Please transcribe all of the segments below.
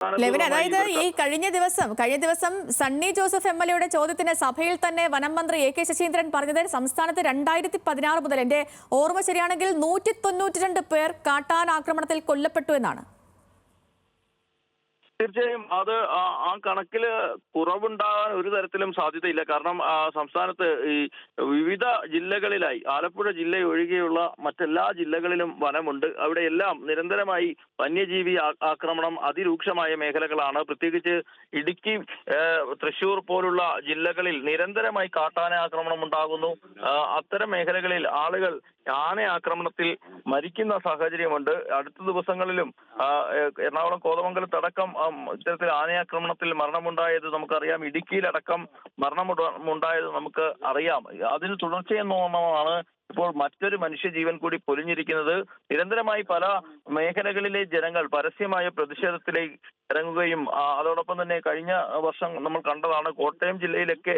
Levin അതായത് ഈ കഴിഞ്ഞ ദിവസം കഴിഞ്ഞ ദിവസം സണ്ണി ജോസഫ് എം എൽ എയുടെ ചോദ്യത്തിന് സഭയിൽ തന്നെ വനം മന്ത്രി എ കെ ശശീന്ദ്രൻ പറഞ്ഞത് സംസ്ഥാനത്ത് രണ്ടായിരത്തി പതിനാറ് മുതൽ എന്റെ ഓർമ്മ ശരിയാണെങ്കിൽ നൂറ്റി തൊണ്ണൂറ്റി രണ്ട് പേർ കാട്ടാൻ ആക്രമണത്തിൽ കൊല്ലപ്പെട്ടു എന്നാണ്. തീർച്ചയായും അത് ആ- കണക്കിൽ കുറവുണ്ടാകാൻ ഒരു തരത്തിലും സാധ്യതയില്ല. കാരണം സംസ്ഥാനത്ത് ഈ വിവിധ ജില്ലകളിലായി ആലപ്പുഴ ജില്ല ഒഴികെയുള്ള മറ്റെല്ലാ ജില്ലകളിലും വനമുണ്ട്. അവിടെയെല്ലാം നിരന്തരമായി വന്യജീവി ആക്രമണം അതിരൂക്ഷമായ മേഖലകളാണ്. പ്രത്യേകിച്ച് ഇടുക്കി തൃശൂർ പോലുള്ള ജില്ലകളിൽ നിരന്തരമായി കാട്ടാന ആക്രമണം ഉണ്ടാകുന്നു. അത്തരം മേഖലകളിൽ ആളുകൾ ആന ആക്രമണത്തിൽ മരിക്കുന്ന സാഹചര്യമുണ്ട്. അടുത്ത ദിവസങ്ങളിലും എറണാകുളം കോതമംഗലത്തടക്കം ഇത്തരത്തിൽ ആനയാക്രമണത്തിൽ മരണമുണ്ടായത് നമുക്കറിയാം. ഇടുക്കിയിലടക്കം മരണമുണ്ടായത് നമുക്ക് അറിയാം. അതിന് തുടർച്ചയെന്നോണമാണ് ഇപ്പോൾ മറ്റൊരു മനുഷ്യജീവൻ കൂടി പൊലിഞ്ഞിരിക്കുന്നത് നിരന്തരമായി പല മേഖലകളിലെ ജനങ്ങൾ പരസ്യമായ പ്രതിഷേധത്തിലേക്ക് ഇറങ്ങുകയും അതോടൊപ്പം തന്നെ കഴിഞ്ഞ വർഷം നമ്മൾ കണ്ടതാണ് കോട്ടയം ജില്ലയിലൊക്കെ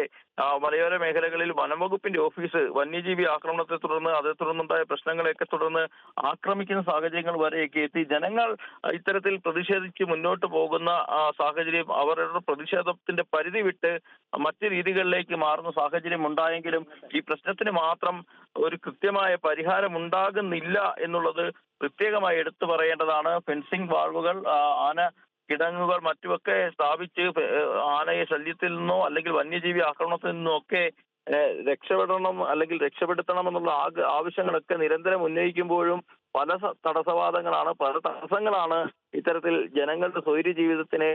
മലയോര മേഖലകളിൽ വനംവകുപ്പിന്റെ ഓഫീസ് വന്യജീവി ആക്രമണത്തെ തുടർന്ന് അതേ തുടർന്നുണ്ടായ പ്രശ്നങ്ങളെയൊക്കെ തുടർന്ന് ആക്രമിക്കുന്ന സാഹചര്യങ്ങൾ വരെയൊക്കെ എത്തി. ജനങ്ങൾ ഇത്തരത്തിൽ പ്രതിഷേധിച്ച് മുന്നോട്ട് പോകുന്ന സാഹചര്യം അവരുടെ പ്രതിഷേധത്തിന്റെ പരിധി വിട്ട് മറ്റ് രീതികളിലേക്ക് മാറുന്ന സാഹചര്യം ഉണ്ടായെങ്കിലും ഈ പ്രശ്നത്തിന് മാത്രം ഒരു കൃത്യമായ പരിഹാരം ഉണ്ടാകുന്നില്ല എന്നുള്ളത് പ്രത്യേകമായി എടുത്തു പറയേണ്ടതാണ്. ഫെൻസിംഗ് വാൾവുകൾ ആന കിടങ്ങുകൾ മറ്റുമൊക്കെ സ്ഥാപിച്ച് ആനയെ ശല്യത്തിൽ നിന്നോ അല്ലെങ്കിൽ വന്യജീവി ആക്രമണത്തിൽ നിന്നോ ഒക്കെ രക്ഷപ്പെടണം അല്ലെങ്കിൽ രക്ഷപ്പെടുത്തണം എന്നുള്ള ആവശ്യങ്ങളൊക്കെ നിരന്തരം ഉന്നയിക്കുമ്പോഴും പല തടസ്സവാദങ്ങളാണ് പല തടസ്സങ്ങളാണ് ഇത്തരത്തിൽ ജനങ്ങളുടെ സ്വൈര്യ ജീവിതത്തിന്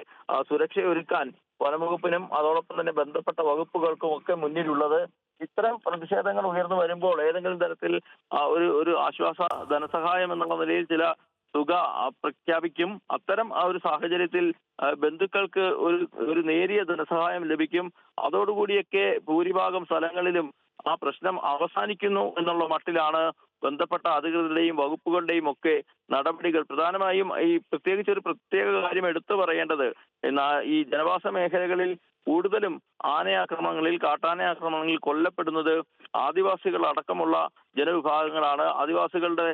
സുരക്ഷയൊരുക്കാൻ വനംവകുപ്പിനും അതോടൊപ്പം തന്നെ ബന്ധപ്പെട്ട വകുപ്പുകൾക്കും ഒക്കെ മുന്നിലുള്ളത്. ഇത്തരം പ്രതിഷേധങ്ങൾ ഉയർന്നു വരുമ്പോൾ ഏതെങ്കിലും തരത്തിൽ ഒരു ഒരു ആശ്വാസ ധനസഹായം എന്നുള്ള നിലയിൽ ചില തുക പ്രഖ്യാപിക്കും. അത്തരം ആ ഒരു സാഹചര്യത്തിൽ ബന്ധുക്കൾക്ക് ഒരു ഒരു നേരിയ ധനസഹായം ലഭിക്കും. അതോടുകൂടിയൊക്കെ ഭൂരിഭാഗം സ്ഥലങ്ങളിലും ആ പ്രശ്നം അവസാനിക്കുന്നു എന്നുള്ള മട്ടിലാണ് ബന്ധപ്പെട്ട അധികൃതരുടെയും വകുപ്പുകളുടെയും ഒക്കെ നടപടികൾ. പ്രധാനമായും ഈ പ്രത്യേകിച്ച് ഒരു പ്രത്യേക കാര്യം എടുത്തു പറയേണ്ടത് എന്നാ ഈ ജനവാസ മേഖലകളിൽ കൂടുതലും ആനയാക്രമണങ്ങളിൽ കാട്ടാന ആക്രമണങ്ങളിൽ കൊല്ലപ്പെടുന്നത് ആദിവാസികൾ അടക്കമുള്ള ജനവിഭാഗങ്ങളാണ്. ആദിവാസികളുടെ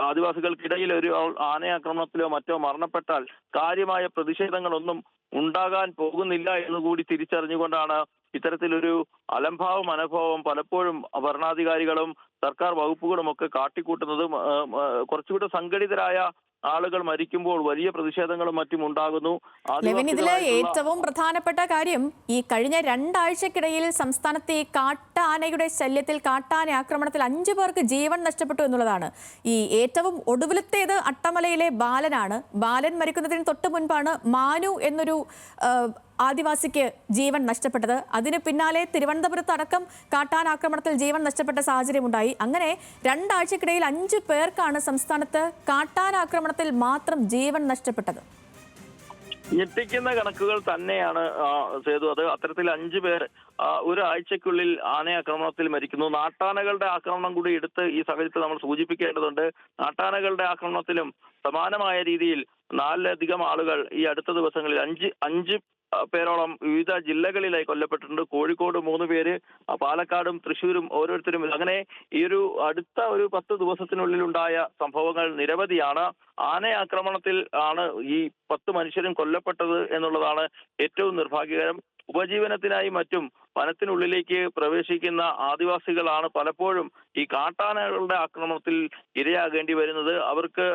ആദിവാസികൾക്കിടയിൽ ഒരു ആനയാക്രമണത്തിലോ മറ്റോ മരണപ്പെട്ടാൽ കാര്യമായ പ്രതിഷേധങ്ങളൊന്നും ഉണ്ടാകാൻ പോകുന്നില്ല എന്നുകൂടി തിരിച്ചറിഞ്ഞുകൊണ്ടാണ് ഇത്തരത്തിലൊരു അലംഭാവ മനോഭാവം പലപ്പോഴും ഭരണാധികാരികളും സർക്കാർ വകുപ്പുകളും ഒക്കെ കാട്ടിക്കൂട്ടുന്നതും കുറച്ചുകൂടെ സംഘടിതരായ ആളുകൾ മരിക്കുമ്പോൾ വലിയ പ്രതിഷേധങ്ങളും മറ്റും ഉണ്ടാകുന്നു. ഇതിലെ ഇതിൽ ഏറ്റവും പ്രധാനപ്പെട്ട കാര്യം ഈ കഴിഞ്ഞ രണ്ടാഴ്ചക്കിടയിൽ സംസ്ഥാനത്തെ ഈ കാട്ടാനയുടെ ശല്യത്തിൽ കാട്ടാന ആക്രമണത്തിൽ അഞ്ചു പേർക്ക് ജീവൻ നഷ്ടപ്പെട്ടു എന്നുള്ളതാണ്. ഈ ഏറ്റവും ഒടുവിലത്തേത് അട്ടമലയിലെ ബാലനാണ്. ബാലൻ മരിക്കുന്നതിന് തൊട്ട് മുൻപാണ് മാനു എന്നൊരു ആദിവാസിക്ക് ജീവൻ നഷ്ടപ്പെട്ടത്. അതിന് പിന്നാലെ തിരുവനന്തപുരത്ത് അടക്കം കാട്ടാൻ ആക്രമണത്തിൽ ജീവൻ നഷ്ടപ്പെട്ട സാഹചര്യമുണ്ടായി. അങ്ങനെ രണ്ടാഴ്ചക്കിടയിൽ അഞ്ചു പേർക്കാണ് സംസ്ഥാനത്ത് കാട്ടാൻ ആക്രമണത്തിൽ മാത്രം ജീവൻ നഷ്ടപ്പെട്ടത്. ഞെട്ടിക്കുന്ന കണക്കുകൾ തന്നെയാണ് സേതു. അത് അത്തരത്തിൽ അഞ്ചു പേർ ഒരാഴ്ചക്കുള്ളിൽ ആനയാക്രമണത്തിൽ മരിക്കുന്നു. നാട്ടാനകളുടെ ആക്രമണം കൂടി എടുത്ത് ഈ സാഹചര്യത്തിൽ നമ്മൾ സൂചിപ്പിക്കേണ്ടതുണ്ട്. നാട്ടാനകളുടെ ആക്രമണത്തിലും സമാനമായ രീതിയിൽ നാലിലധികം ആളുകൾ ഈ അടുത്ത ദിവസങ്ങളിൽ അഞ്ച് അഞ്ച് പേരോളം വിവിധ ജില്ലകളിലായി കൊല്ലപ്പെട്ടിട്ടുണ്ട്. കോഴിക്കോട് മൂന്ന് പേര് പാലക്കാടും തൃശ്ശൂരും ഓരോരുത്തരും. അങ്ങനെ ഈ ഒരു അടുത്ത ഒരു പത്ത് ദിവസത്തിനുള്ളിൽ ഉണ്ടായ സംഭവങ്ങൾ നിരവധിയാണ്. ആന ആക്രമണത്തിൽ ആണ് ഈ പത്ത് മനുഷ്യരും കൊല്ലപ്പെട്ടത് എന്നുള്ളതാണ് ഏറ്റവും നിർഭാഗ്യകരം. ഉപജീവനത്തിനായി മറ്റും വനത്തിനുള്ളിലേക്ക് പ്രവേശിക്കുന്ന ആദിവാസികളാണ് പലപ്പോഴും ഈ കാട്ടാനകളുടെ ആക്രമണത്തിൽ ഇരയാകേണ്ടി വരുന്നത്. അവർക്ക്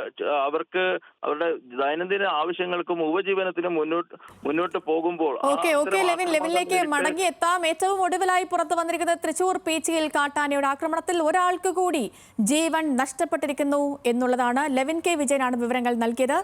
അവർക്ക് അവരുടെ ദൈനംദിന ആവശ്യങ്ങൾക്കും ഉപജീവനത്തിനും മുന്നോട്ട് മുന്നോട്ട് പോകുമ്പോൾ ഓക്കെ ഓക്കെ അത്തരം ലെവിൻ ലെവിനിലേക്ക് മടങ്ങി എത്താം ഏറ്റവും ഒടുവിലായി പുറത്തു വന്നിരിക്കുന്നത് തൃശൂർ പീച്ചിയിൽ കാട്ടാനയുടെ ആക്രമണത്തിൽ ഒരാൾക്ക് കൂടി ജീവൻ നഷ്ടപ്പെട്ടിരിക്കുന്നു എന്നുള്ളതാണ്. ലെവിൻ കെ. വിജയനാണ് വിവരങ്ങൾ നൽകിയത്.